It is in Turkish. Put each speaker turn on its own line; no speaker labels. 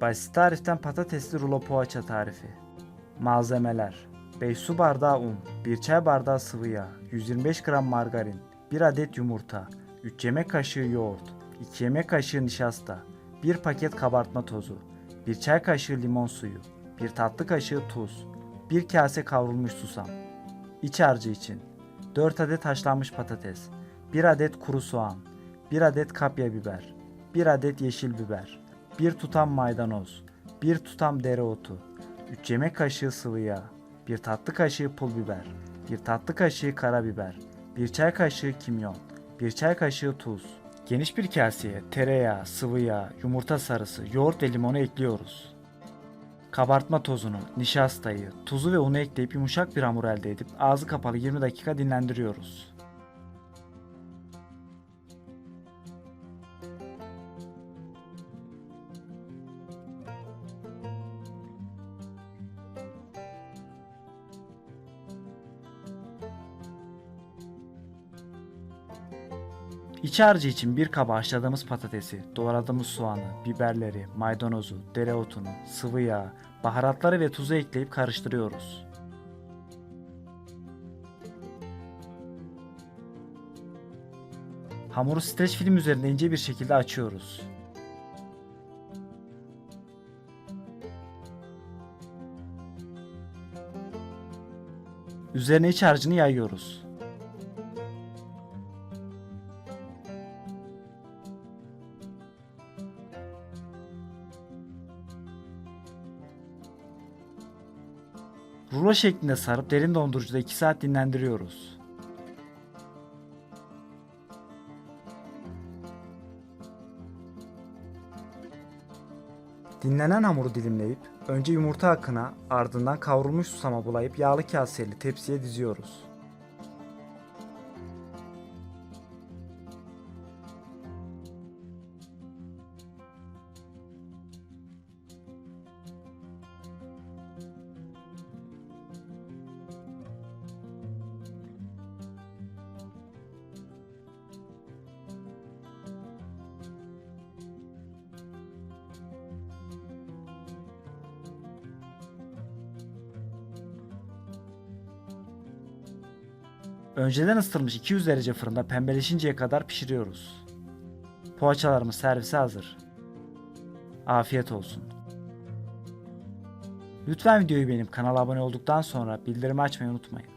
Basit tariften patatesli rulo poğaça tarifi. Malzemeler 5 su bardağı un, 1 çay bardağı sıvı yağ, 125 gram margarin, 1 adet yumurta, 3 yemek kaşığı yoğurt, 2 yemek kaşığı nişasta, 1 paket kabartma tozu, 1 çay kaşığı limon suyu, 1 tatlı kaşığı tuz, 1 kase kavrulmuş susam. İç harcı için 4 adet haşlanmış patates, 1 adet kuru soğan, 1 adet kapya biber, 1 adet yeşil biber, 1 tutam maydanoz, 1 tutam dereotu, 3 yemek kaşığı sıvı yağ, 1 tatlı kaşığı pul biber, 1 tatlı kaşığı karabiber, 1 çay kaşığı kimyon, 1 çay kaşığı tuz. Geniş bir kaseye tereyağı, sıvı yağ, yumurta sarısı, yoğurt ve limonu ekliyoruz. Kabartma tozunu, nişastayı, tuzu ve unu ekleyip yumuşak bir hamur elde edip ağzı kapalı 20 dakika dinlendiriyoruz. İç harcı için bir kaba haşladığımız patatesi, doğradığımız soğanı, biberleri, maydanozu, dereotunu, sıvı yağ, baharatları ve tuzu ekleyip karıştırıyoruz. Hamuru streç film üzerinde ince bir şekilde açıyoruz. Üzerine iç harcını yayıyoruz. Rulo şeklinde sarıp derin dondurucuda 2 saat dinlendiriyoruz. Dinlenen hamuru dilimleyip önce yumurta akına ardından kavrulmuş susama bulayıp yağlı kaseyle tepsiye diziyoruz. Önceden ısıtılmış 200 derece fırında pembeleşinceye kadar pişiriyoruz. Poğaçalarımız servise hazır. Afiyet olsun. Lütfen videoyu beğenip kanala abone olduktan sonra bildirimi açmayı unutmayın.